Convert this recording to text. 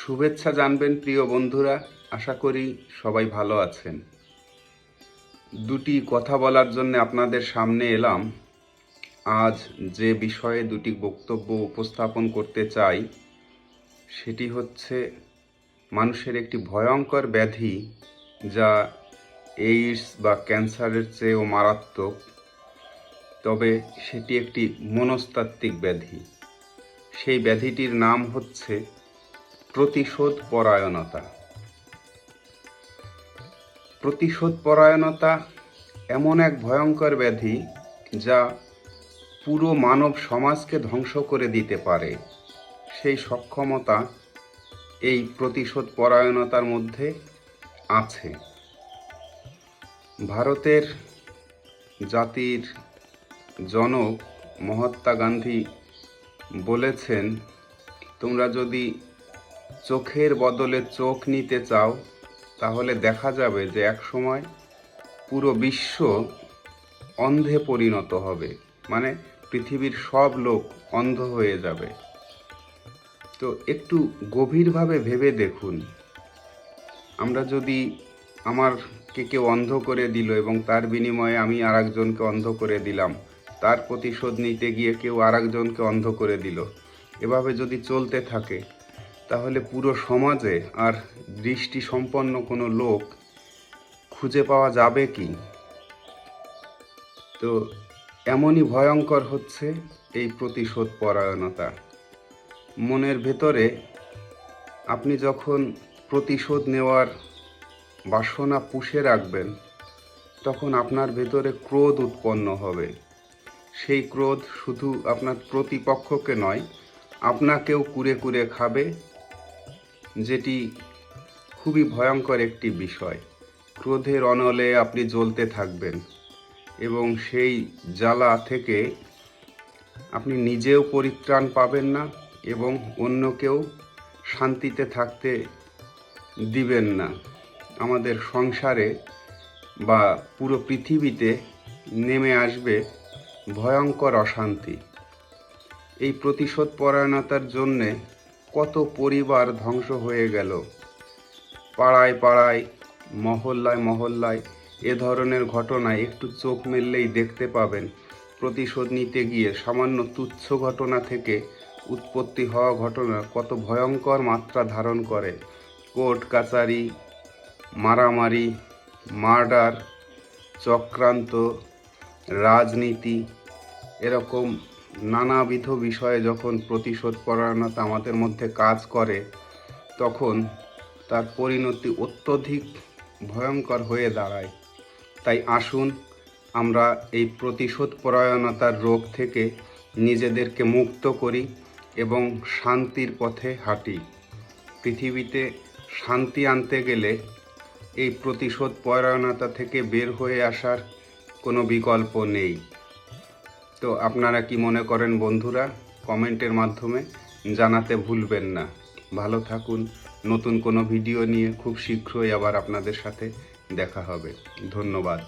শুভেচ্ছা জানবেন প্রিয় বন্ধুরা। আশা করি সবাই ভালো আছেন। দুটি কথা বলার জন্য আপনাদের সামনে এলাম। আজ যে বিষয়ে দুটি বক্তব্য উপস্থাপন করতে চাই, সেটি হচ্ছে মানুষের একটি ভয়ঙ্কর ব্যাধি যা এইডস বা ক্যান্সারের চেয়েও মারাত্মক, তবে সেটি একটি মনস্তাত্ত্বিক ব্যাধি। সেই ব্যাধিটির নাম হচ্ছে প্রতিশোধ পরায়ণতা প্রতিশোধ পরায়ণতা এমন এক ভয়ঙ্কর ব্যাধি যা পুরো মানব সমাজকে ধ্বংস করে দিতে পারে। সেই সক্ষমতা এই প্রতিশোধ পরায়ণতার মধ্যে আছে। ভারতের জাতির জনক মহাত্মা গান্ধী বলেছেন, তোমরা যদি চোখের বদলে চোখ নিতে চাও, তাহলে দেখা যাবে যে এক সময় পুরো বিশ্ব অন্ধে পরিণত হবে। মানে পৃথিবীর সব লোক অন্ধ হয়ে যাবে। তো একটু গভীরভাবে ভেবে দেখুন। আমরা যদি আমারকে কেউ অন্ধ করে দিল এবং তার বিনিময়ে আমি আরেকজনকে অন্ধ করে দিলাম, তার প্রতিশোধ নিতে গিয়ে কেউ আরেকজনকে অন্ধ করে দিল, এভাবে যদি চলতে থাকে তাহলে পুরো সমাজে আর দৃষ্টি সম্পন্ন কোনো লোক খুঁজে পাওয়া যাবে কি? তো এমনই ভয়ঙ্কর হচ্ছে এই প্রতিশোধ পরায়ণতা মনের ভেতরে আপনি যখন প্রতিশোধ নেওয়ার বাসনা পুষে রাখবেন, তখন আপনার ভেতরে ক্রোধ উৎপন্ন হবে। সেই ক্রোধ শুধু আপনার প্রতিপক্ষকে নয়, আপনাকেও কুরে কুরে খাবে যেটি খুবই ভয়ঙ্কর একটি বিষয়। ক্রোধের অনলে আপনি জ্বলতে থাকবেন এবং সেই জ্বালা থেকে আপনি নিজেও পরিত্রাণ পাবেন না এবং অন্যকেও শান্তিতে থাকতে দিবেন না। আমাদের সংসারে বা পুরো পৃথিবীতে নেমে আসবে ভয়ঙ্কর অশান্তি। এই প্রতিশোধ পরায়ণতার জন্যে কত পরিবার ধ্বংস হয়ে গেল। পাড়ায় পাড়ায়, মহল্লায় মহল্লায় এ ধরনের ঘটনা একটু চোখ মেললেই দেখতে পাবেন। প্রতিশোধ নিতে গিয়ে সামান্য তুচ্ছ ঘটনা থেকে উৎপত্তি হওয়া ঘটনা কত ভয়ঙ্কর মাত্রা ধারণ করে। কোর্ট কাচারি, মারামারি, মার্ডার, চক্রান্ত, রাজনীতি, এরকম নানাবিধ বিষয়ে যখন প্রতিশোধ পরায়ণতা আমাদের মধ্যে কাজ করে, তখন তার পরিণতি অত্যধিক ভয়ঙ্কর হয়ে দাঁড়ায়। তাই আসুন, আমরা এই প্রতিশোধ পরায়ণতার রোগ থেকে নিজেদেরকে মুক্ত করি এবং শান্তির পথে হাঁটি। পৃথিবীতে শান্তি আনতে গেলে এই প্রতিশোধ পরায়ণতা থেকে বের হয়ে আসার কোনো বিকল্প নেই। তো আপনারা কি মনে করেন বন্ধুরা, কমেন্টের মাধ্যমে জানাতে ভুলবেন না। ভালো থাকুন, নতুন কোনো ভিডিও নিয়ে খুব শীঘ্রই আবার আপনাদের সাথে দেখা হবে। ধন্যবাদ।